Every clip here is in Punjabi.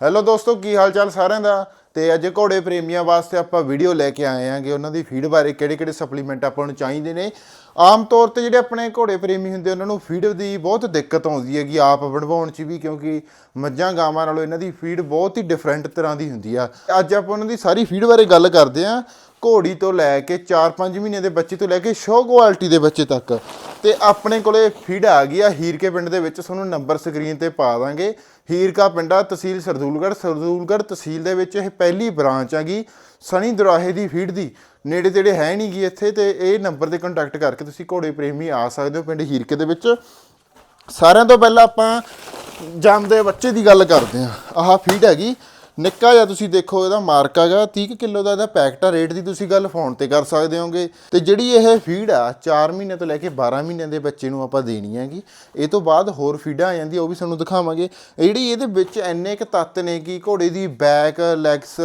ਹੈਲੋ ਦੋਸਤੋ, ਕੀ ਹਾਲ ਚਾਲ ਸਾਰਿਆਂ ਦਾ? ਤੇ ਅੱਜ ਘੋੜੇ ਪ੍ਰੇਮੀਆਂ ਵਾਸਤੇ ਆਪਾਂ ਵੀਡੀਓ ਲੈ ਕੇ ਆਏ ਆਂਗੇ ਉਹਨਾਂ ਦੀ ਫੀਡ ਬਾਰੇ ਕਿਹੜੇ ਕਿਹੜੇ ਸਪਲੀਮੈਂਟ ਆਪਾਂ ਨੂੰ ਚਾਹੀਦੇ ਨੇ। ਆਮ ਤੌਰ ਤੇ ਜਿਹੜੇ ਆਪਣੇ ਘੋੜੇ ਪ੍ਰੇਮੀ ਹੁੰਦੇ, ਉਹਨਾਂ ਨੂੰ ਫੀਡ ਦੀ ਬਹੁਤ ਦਿੱਕਤ ਆਉਂਦੀ ਹੈਗੀ ਆਪ ਬਣਵਾਉਣ 'ਚ ਵੀ, ਕਿਉਂਕਿ ਮੱਝਾਂ ਗਾਵਾਂ ਨਾਲੋਂ ਇਹਨਾਂ ਦੀ ਫੀਡ ਬਹੁਤ ਹੀ ਡਿਫਰੈਂਟ ਤਰ੍ਹਾਂ ਦੀ ਹੁੰਦੀ ਆ। ਅੱਜ ਆਪਾਂ ਉਹਨਾਂ ਦੀ ਸਾਰੀ ਫੀਡ ਬਾਰੇ ਗੱਲ ਕਰਦੇ ਆਂ ਘੋੜੀ ਤੋਂ ਲੈ ਕੇ 4-5 ਮਹੀਨੇ ਦੇ ਬੱਚੇ ਤੋਂ ਲੈ ਕੇ ਸ਼ੋ ਕੁਆਲਿਟੀ ਦੇ ਬੱਚੇ ਤੱਕ। ਤੇ ਆਪਣੇ ਕੋਲੇ ਫੀਡ ਆ ਗਈ ਆ ਹੀਰਕੇ ਪਿੰਡ ਦੇ ਵਿੱਚ, ਤੁਹਾਨੂੰ ਨੰਬਰ ਸਕਰੀਨ ਤੇ ਪਾ ਦਾਂਗੇ। ਹੀਰਕਾ ਪਿੰਡਾ ਤਹਿਸੀਲ ਸਰਦੂਲਗੜ੍ਹ। ਸਰਦੂਲਗੜ੍ਹ ਤਹਿਸੀਲ ਦੇ ਵਿੱਚ ਇਹ ਪਹਿਲੀ ਬ੍ਰਾਂਚ ਹੈਗੀ ਸਣੀ ਦੁਰਾਹੇ ਦੀ ਫੀਡ ਦੀ। ਨੇੜੇ ਤੇੜੇ ਹੈ ਨਹੀਂ ਗੀ ਇੱਥੇ ਤੇ ਇਹ ਨੰਬਰ ਤੇ ਕੰਟੈਕਟ ਕਰਕੇ ਤੁਸੀਂ ਘੋੜੇ ਪ੍ਰੇਮੀ ਆ ਸਕਦੇ ਹੋ ਪਿੰਡ ਹੀਰਕੇ ਦੇ ਵਿੱਚ। ਸਾਰਿਆਂ ਤੋਂ ਪਹਿਲਾਂ ਆਪਾਂ ਜੰਮਦੇ ਬੱਚੇ ਦੀ ਗੱਲ ਕਰਦੇ ਹਾਂ। ਆਹ ਫੀਡ ਹੈਗੀ ਨਿੱਕਾ ਜਿਹਾ ਤੁਸੀਂ ਦੇਖੋ ਇਹਦਾ ਮਾਰਕ ਹੈਗਾ 30 ਕਿਲੋ ਦਾ ਇਹਦਾ ਪੈਕਟ ਆ, ਰੇਟ ਦੀ ਤੁਸੀਂ ਗੱਲ ਫੋਨ ਤੇ ਕਰ ਸਕਦੇ ਹੋਗੇ। ਤੇ ਜਿਹੜੀ ਇਹ ਫੀਡ ਆ 4 ਮਹੀਨੇ ਤੋਂ ਲੈ ਕੇ 12 ਮਹੀਨਿਆਂ ਦੇ ਬੱਚੇ ਨੂੰ ਆਪਾਂ ਦੇਣੀ ਹੈਗੀ। ਇਹ ਤੋਂ ਬਾਅਦ ਹੋਰ ਫੀਡਾਂ ਆ ਜਾਂਦੀ, ਉਹ ਵੀ ਤੁਹਾਨੂੰ ਦਿਖਾਵਾਂਗੇ। ਜਿਹੜੀ ਇਹਦੇ ਵਿੱਚ ਇੰਨੇ ਕੁ ਤੱਤ ਨੇ ਕਿ ਘੋੜੇ ਦੀ ਬੈਕ ਲੈਗਸ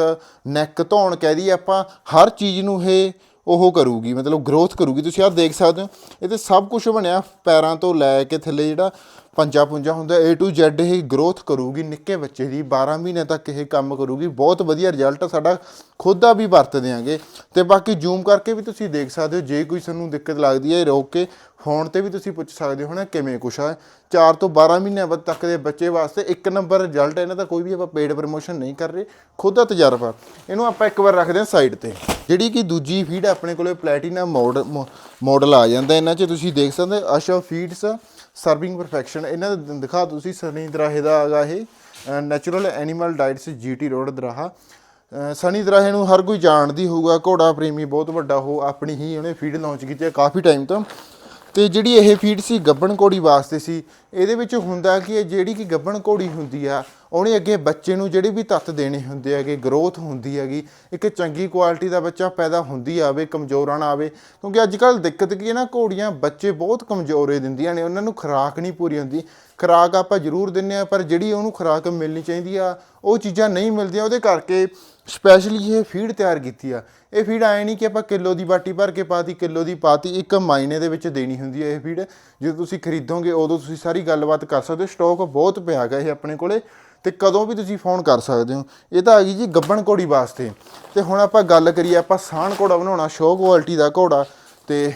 ਨੈਕ ਧੌਣ ਕਹਿ ਦਈਏ ਆਪਾਂ, ਹਰ ਚੀਜ਼ ਨੂੰ ਇਹ ਉਹ ਕਰੂਗੀ, ਮਤਲਬ ਗਰੋਥ ਕਰੂਗੀ। ਤੁਸੀਂ ਆਹ ਦੇਖ ਸਕਦੇ ਹੋ, ਇਹ ਤੇ ਸਭ ਕੁਝ ਬਣਿਆ ਪੈਰਾਂ ਤੋਂ ਲੈ ਕੇ ਥੱਲੇ ਜਿਹੜਾ ਪੰਜਾ ਪੁੰਜਾ ਹੁੰਦਾ, A to Z ਇਹ ਗਰੋਥ ਕਰੂਗੀ ਨਿੱਕੇ ਬੱਚੇ ਦੀ 12 ਮਹੀਨੇ ਤੱਕ ਇਹ ਕੰਮ ਕਰੂਗੀ। ਬਹੁਤ ਵਧੀਆ ਰਿਜ਼ਲਟ ਸਾਡਾ ਖੁਦ ਦਾ ਵੀ ਵਰਤ ਦਿਆਂਗੇ। ਤੇ ਬਾਕੀ ਜ਼ੂਮ ਕਰਕੇ ਵੀ ਤੁਸੀਂ ਦੇਖ ਸਕਦੇ ਹੋ, ਜੇ ਕੋਈ ਸਾਨੂੰ ਦਿੱਕਤ ਲੱਗਦੀ ਹੈ ਰੋਕ ਕੇ ਫੋਨ ਤੇ ਵੀ ਤੁਸੀਂ ਪੁੱਛ ਸਕਦੇ ਹੋ ਨਾ, ਕਿਵੇਂ ਕੁਛ ਆ। 4 ਤੋਂ 12 ਮਹੀਨਿਆਂ ਬਾਅਦ ਤੱਕ ਦੇ ਬੱਚੇ ਵਾਸਤੇ ਇੱਕ ਨੰਬਰ ਰਿਜ਼ਲਟ ਇਹਨਾਂ ਦਾ ਕੋਈ ਵੀ ਆਪਾਂ ਪੇਡ ਪ੍ਰਮੋਸ਼ਨ ਨਹੀਂ ਕਰ ਰਹੇ, ਖੁਦ ਦਾ ਤਜਰਬਾ। ਇਹਨੂੰ ਆਪਾਂ ਇੱਕ ਵਾਰ ਰੱਖਦੇ ਹਾਂ ਸਾਈਡ ਤੇ। ਜਿਹੜੀ ਕਿ ਦੂਜੀ ਫੀਡ ਆਪਣੇ ਕੋਲੇ ਪਲੈਟੀਨਮ ਮੋਡ ਮਾਡਲ ਆ ਜਾਂਦਾ। ਇਹਨਾਂ 'ਚ ਤੁਸੀਂ ਦੇਖ ਸਕਦੇ ਹੋ ਅਸ਼ਾ ਫੀਡਸ ਸਰਵਿੰਗ ਪਰਫੈਕਸ਼ਨ ਇਹਨਾਂ ਦਾ ਦਿਖਾ ਤੁਸੀਂ ਸਨੀ ਦਰਾਹੇ ਦਾ ਹੈਗਾ ਇਹ natural animal diets GT road Daraha. Sunny ਦਰਾਹੇ ਨੂੰ ਹਰ ਕੋਈ ਜਾਣਦੀ ਹੋਊਗਾ, ਘੋੜਾ ਪ੍ਰੇਮੀ ਬਹੁਤ ਵੱਡਾ ਹੋ ਆਪਣੀ ਹੀ ਉਹਨੇ ਫੀਡ ਲਾਂਚ ਕੀਤੀ ਹੈ ਕਾਫੀ ਟਾਈਮ ਤੋਂ। ਤੇ ਜਿਹੜੀ ਇਹ ਫੀਡ ਸੀ, ਗੱਬਣ ਘੋੜੀ ਵਾਸਤੇ ਸੀ ਇਹਦੇ ਵਿੱਚ ਹੁੰਦਾ ਕਿ ਇਹ ਜਿਹੜੀ ਕਿ ਗੱਬਣ ਘੋੜੀ ਹੁੰਦੀ ਆ, ਉਹਨੇ ਅੱਗੇ ਬੱਚੇ ਨੂੰ ਜਿਹੜੇ ਵੀ ਤੱਤ ਦੇਣੇ ਹੁੰਦੇ ਹੈਗੇ, ਗਰੋਥ ਹੁੰਦੀ ਹੈਗੀ, ਇੱਕ ਚੰਗੀ ਕੁਆਲਿਟੀ ਦਾ ਬੱਚਾ ਪੈਦਾ ਹੁੰਦੀ ਆਵੇ, ਕਮਜ਼ੋਰਾਂ ਨਾ ਆਵੇ, ਕਿਉਂਕਿ ਅੱਜ ਕੱਲ ਦਿੱਕਤ ਕੀ ਹੈ ਨਾ, ਘੋੜੀਆਂ ਬੱਚੇ ਬਹੁਤ ਕਮਜ਼ੋਰੇ ਦਿੰਦੀਆਂ ਨੇ, ਉਹਨਾਂ ਨੂੰ ਖੁਰਾਕ ਨਹੀਂ ਪੂਰੀ ਹੁੰਦੀ। ਖੁਰਾਕ ਆਪਾਂ ਜ਼ਰੂਰ ਦਿੰਨੇ ਆ ਪਰ ਜਿਹੜੀ ਉਹਨੂੰ ਖੁਰਾਕ ਮਿਲਣੀ ਚਾਹੀਦੀ ਆ, ਉਹ ਚੀਜ਼ਾਂ ਨਹੀਂ ਮਿਲਦੀਆਂ, ਉਹਦੇ ਕਰਕੇ ਸਪੈਸ਼ਲੀ ਇਹ ਫੀਡ ਤਿਆਰ ਕੀਤੀ ਆ। ਇਹ ਫੀਡ ਆਏ ਨਹੀਂ ਕਿ ਆਪਾਂ ਕਿਲੋ ਦੀ ਬਾਟੀ ਭਰ ਕੇ ਪਾਤੀ, ਕਿਲੋ ਦੀ ਪਾਤੀ, ਇੱਕ ਮਾਇਨੇ ਦੇ ਵਿੱਚ ਦੇਣੀ ਹੁੰਦੀ ਹੈ ਇਹ ਫੀਡ ਜਦੋਂ ਤੁਸੀਂ ਖਰੀਦੋਗੇ, ਉਦੋਂ ਤੁਸੀਂ ਸਾਰੀ ਗੱਲਬਾਤ ਕਰ ਸਕਦੇ ਹੋ ਸਟਾਕ ਬਹੁਤ ਪਿਆ ਹੈਗਾ ਇਹ ਆਪਣੇ ਕੋਲੇ, ਤੇ ਕਦੋਂ ਵੀ ਤੁਸੀਂ ਫੋਨ ਕਰ ਸਕਦੇ ਹੋ। ਇਹ ਤਾਂ ਆ ਗਈ ਜੀ ਗੱਬਣ ਘੋੜੀ ਵਾਸਤੇ। ਤੇ ਹੁਣ ਆਪਾਂ ਗੱਲ ਕਰੀਏ, ਆਪਾਂ ਸਾਣ ਘੋੜਾ ਬਣਾਉਣਾ ਸ਼ੋ ਕੁਆਲਿਟੀ ਦਾ ਘੋੜਾ, ਤੇ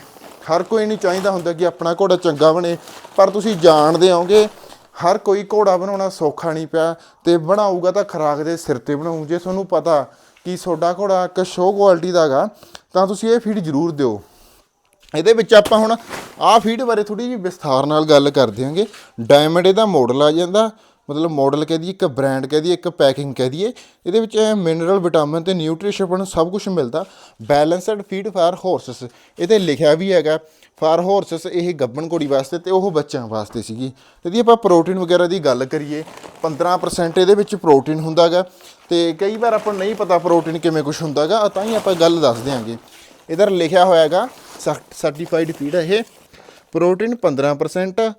ਹਰ ਕੋਈ ਨਹੀਂ ਚਾਹੀਦਾ ਹੁੰਦਾ ਕਿ ਆਪਣਾ ਘੋੜਾ ਚੰਗਾ ਬਣੇ, ਪਰ ਤੁਸੀਂ ਜਾਣਦੇ ਹੋਗੇ ਹਰ ਕੋਈ ਘੋੜਾ ਬਣਾਉਣਾ ਸੌਖਾ ਨਹੀਂ ਪਿਆ, ਤੇ ਬਣਾਊਗਾ ਤਾਂ ਖਰਾਕ ਦੇ ਸਿਰ ਤੇ ਬਣਾਊ। ਜੇ ਤੁਹਾਨੂੰ ਪਤਾ ਕਿ ਤੁਹਾਡਾ ਘੋੜਾ ਇੱਕ ਸ਼ੋ ਕੁਆਲਿਟੀ ਦਾ ਹੈਗਾ, ਤਾਂ ਤੁਸੀਂ ਇਹ ਫੀਡ ਜ਼ਰੂਰ ਦਿਓ। ਇਹਦੇ ਵਿੱਚ ਆਪਾਂ ਹੁਣ ਆਹ ਫੀਡ ਬਾਰੇ ਥੋੜੀ ਜਿਹੀ ਵਿਸਥਾਰ ਨਾਲ ਗੱਲ ਕਰ ਦਿਆਂਗੇ। ਡਾਇਮੰਡ ਇਹਦਾ ਮਾਡਲ ਆ ਜਾਂਦਾ, ਮਤਲਬ ਮਾਡਲ ਕਹਿ ਦਈਏ, ਇੱਕ ਬ੍ਰਾਂਡ ਕਹਿ ਦਈਏ, ਇੱਕ ਪੈਕਿੰਗ ਕਹਿ ਦਈਏ। ਇਹਦੇ ਵਿੱਚ ਮਿਨਰਲ ਵਿਟਾਮਿਨ ਤੇ ਨਿਊਟ੍ਰੀਸ਼ਨ ਸਭ ਕੁਝ ਮਿਲਦਾ। ਬੈਲੈਂਸਡ ਫੀਡ ਫਾਰ ਹਾਰਸਸ ਇਹਦੇ ਲਿਖਿਆ ਵੀ ਹੈਗਾ ਫਾਰ ਹਾਰਸਸ ਇਹ ਗੱਬਣ ਘੋੜੀ ਵਾਸਤੇ ਤੇ ਉਹ ਬੱਚਿਆਂ ਵਾਸਤੇ ਸੀਗੀ। ਇਹਦੀ ਆਪਾਂ ਪ੍ਰੋਟੀਨ ਵਗੈਰਾ ਦੀ ਗੱਲ ਕਰੀਏ 15% ਇਹਦੇ ਵਿੱਚ ਪ੍ਰੋਟੀਨ ਹੁੰਦਾਗਾ ਤੇ ਕਈ ਵਾਰ ਆਪਾਂ ਨੂੰ ਨਹੀਂ ਪਤਾ ਪ੍ਰੋਟੀਨ ਕਿਵੇਂ ਕੁਝ ਹੁੰਦਾਗਾ ਤਾਂ ਹੀ ਆਪਾਂ ਗੱਲ ਦੱਸ ਦਿਆਂਗੇ। ਇਧਰ ਲਿਖਿਆ ਹੋਇਆ ਹੈਗਾ ਸਰਟੀਫਾਈਡ ਫੀਡ ਹੈ ਇਹ। ਪ੍ਰੋਟੀਨ 15%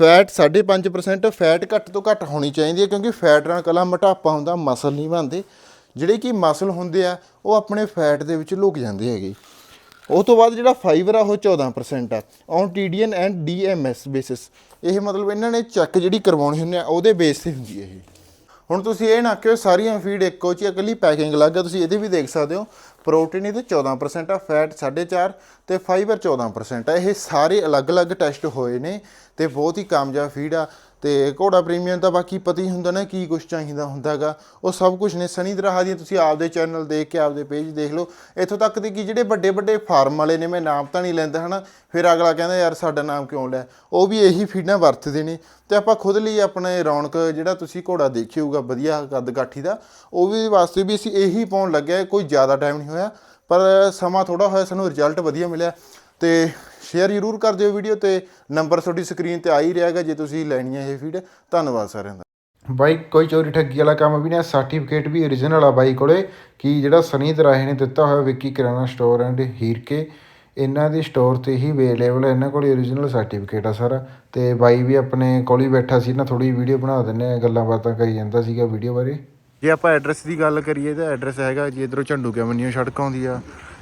ਫੈਟ 5.5% ਫੈਟ ਘੱਟ ਤੋਂ ਘੱਟ ਹੋਣੀ ਚਾਹੀਦੀ ਹੈ ਕਿਉਂਕਿ ਫੈਟ ਨਾਲ ਕਲਾ ਮੋਟਾਪਾ ਹੁੰਦਾ ਮਸਲ ਨਹੀਂ ਬਣਦੇ। ਜਿਹੜੇ ਕਿ ਮਸਲ ਹੁੰਦੇ ਆ, ਉਹ ਆਪਣੇ ਫੈਟ ਦੇ ਵਿੱਚ ਲੁਕ ਜਾਂਦੇ ਹੈਗੇ। ਉਹ ਤੋਂ ਬਾਅਦ ਜਿਹੜਾ ਫਾਈਬਰ ਆ, ਉਹ 14% ਆ। On TDN and DMS basis ਇਹ ਮਤਲਬ ਇਹਨਾਂ ਨੇ ਚੈੱਕ ਜਿਹੜੀ ਕਰਵਾਉਣੀ ਹੁੰਦੀ ਆ, ਉਹਦੇ ਬੇਸ ਤੇ ਹੁੰਦੀ ਹੈ ਇਹ। ਹੁਣ ਤੁਸੀਂ ਇਹ ਨਾ ਕਿ ਸਾਰੀਆਂ ਫੀਡ ਇੱਕੋ ਚ ਇਕੱਲੀ ਪੈਕਿੰਗ ਅਲੱਗ ਆ, ਤੁਸੀਂ ਇਹਦੇ ਵੀ ਦੇਖ ਸਕਦੇ ਹੋ। ਪ੍ਰੋਟੀਨ ਇਹਦੇ 14% ਆ ਫੈਟ 4.5 ਤੇ ਫਾਈਬਰ 14% ਆ। ਇਹ ਸਾਰੇ ਅਲੱਗ-ਅਲੱਗ ਟੈਸਟ ਹੋਏ ਨੇ ਤੇ ਬਹੁਤ ਹੀ ਕਾਮਯਾਬ ਫੀਡ ਆ। ਤੇ ਘੋੜਾ ਪ੍ਰੀਮੀਅਮ ਤਾਂ ਬਾਕੀ ਪਤਾ ਹੀ ਹੁੰਦਾ ਨਾ ਕੀ ਕੁਝ ਚਾਹੀਦਾ ਹੁੰਦਾਗਾ। ਉਹ ਸਭ ਕੁਝ ਨੇ, ਸਨੀ ਦਰਾਹਾ ਦੀਆਂ ਤੁਸੀਂ ਆਪਦੇ ਚੈਨਲ ਦੇਖ ਕੇ ਆਪਦੇ ਪੇਜ ਦੇਖ ਲਓ। ਇੱਥੋਂ ਤੱਕ ਤੇ ਕਿ ਜਿਹੜੇ ਵੱਡੇ ਵੱਡੇ ਫਾਰਮ ਵਾਲੇ ਨੇ, ਮੈਂ ਨਾਮ ਤਾਂ ਨਹੀਂ ਲੈਂਦਾ ਹਨਾ। ਫਿਰ ਅਗਲਾ ਕਹਿੰਦਾ, ਯਾਰ ਸਾਡਾ ਨਾਮ ਕਿਉਂ ਲੈ? ਉਹ ਵੀ ਇਹੀ ਫੀਡਾਂ ਵਰਤਦੇ ਨੇ। ਤੇ ਆਪਾਂ ਖੁਦ ਲਈ ਆਪਣੇ ਰੌਣਕ ਜਿਹੜਾ ਤੁਸੀਂ ਘੋੜਾ ਦੇਖਿਆ ਹੋਊਗਾ, ਵਧੀਆ ਕੱਦ ਕਾਠੀ ਦਾ, ਉਹ ਵੀ ਵਾਸਤੇ ਵੀ ਅਸੀਂ ਇਹੀ ਪਾਉਣ ਲੱਗਿਆ। ਕੋਈ ਜ਼ਿਆਦਾ ਟਾਈਮ ਨਹੀਂ ਹੋਇਆ, ਪਰ ਸਮਾਂ ਥੋੜਾ ਹੋਇਆ, ਸਾਨੂੰ ਰਿਜ਼ਲਟ ਵਧੀਆ ਮਿਲਿਆ। ਤੇ ਸ਼ੇਅਰ ਜ਼ਰੂਰ ਕਰ ਦਿਓ ਵੀਡੀਓ ਤੇ। ਨੰਬਰ ਤੁਹਾਡੀ ਸਕਰੀਨ ਤੇ ਆ ਹੀ ਰਿਹਾਗਾ ਜੇ ਤੁਸੀਂ ਲੈਣੀ ਹੈ ਇਹ ਫੀਡ ਧੰਨਵਾਦ ਸਾਰਿਆਂ ਦਾ। ਬਾਈ ਕੋਈ ਚੋਰੀ ਠੱਗੀ ਵਾਲਾ ਕੰਮ ਵੀ ਨਹੀਂ ਸਰਟੀਫਿਕੇਟ ਵੀ origignal ਆ ਬਾਈ ਕੋਲੇ। ਕਿ ਜਿਹੜਾ ਸਨੀ ਦਰਾਹੇ ਨੇ ਦਿੱਤਾ ਹੋਇਆ ਵਿੱਕੀ ਕਿਰਾਣਾ ਸਟੋਰ ਐਂਡ ਹੀਰਕੇ ਇਹਨਾਂ ਦੀ ਸਟੋਰ ਤੇ ਹੀ ਅਵੇਲੇਬਲ ਹੈ ਇਹਨਾਂ ਕੋਲ origignal ਸਰਟੀਫਿਕੇਟ ਆ ਸਾਰਾ। ਤੇ ਬਾਈ ਵੀ ਆਪਣੇ ਕੋਲ ਹੀ ਬੈਠਾ ਸੀ ਨਾ ਥੋੜੀ ਵੀਡੀਓ ਬਣਾ ਦਿੰਨੇ ਆ ਗੱਲਾਂ ਬਾਤਾਂ ਕਰੀ ਜਾਂਦਾ ਸੀਗਾ ਵੀਡੀਓ ਬਾਰੇ। ਜੇ ਆਪਾਂ ਐਡਰੈਸ ਦੀ ਗੱਲ ਕਰੀਏ ਤਾਂ ਐਡਰੈਸ ਹੈਗਾ ਜੀ ਇਧਰੋਂ ਝੰਡੂ ਕੇ ਮੰਨਿਓ ਸੜਕ ਆਉਂਦੀ ਆ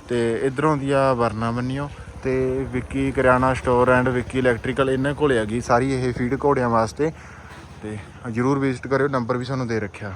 ਤੇ ਇਧਰੋਂ ਆਉਂਦੀ ਆ ਵਰਨਾ ਮੰਨਿਓ। ਤੇ Vicky Kiryana store and Vicky electrical ਇਹਨਾਂ ਕੋਲੇ ਹੈਗੀ, ਸਾਰੀ ਇਹ ਫੀਡ ਘੋੜਿਆਂ ਵਾਸਤੇ। ਤੇ ਜਰੂਰ ਵਿਜ਼ਿਟ ਕਰਿਓ, ਨੰਬਰ ਵੀ ਸਾਨੂੰ ਦੇ ਰੱਖਿਆ।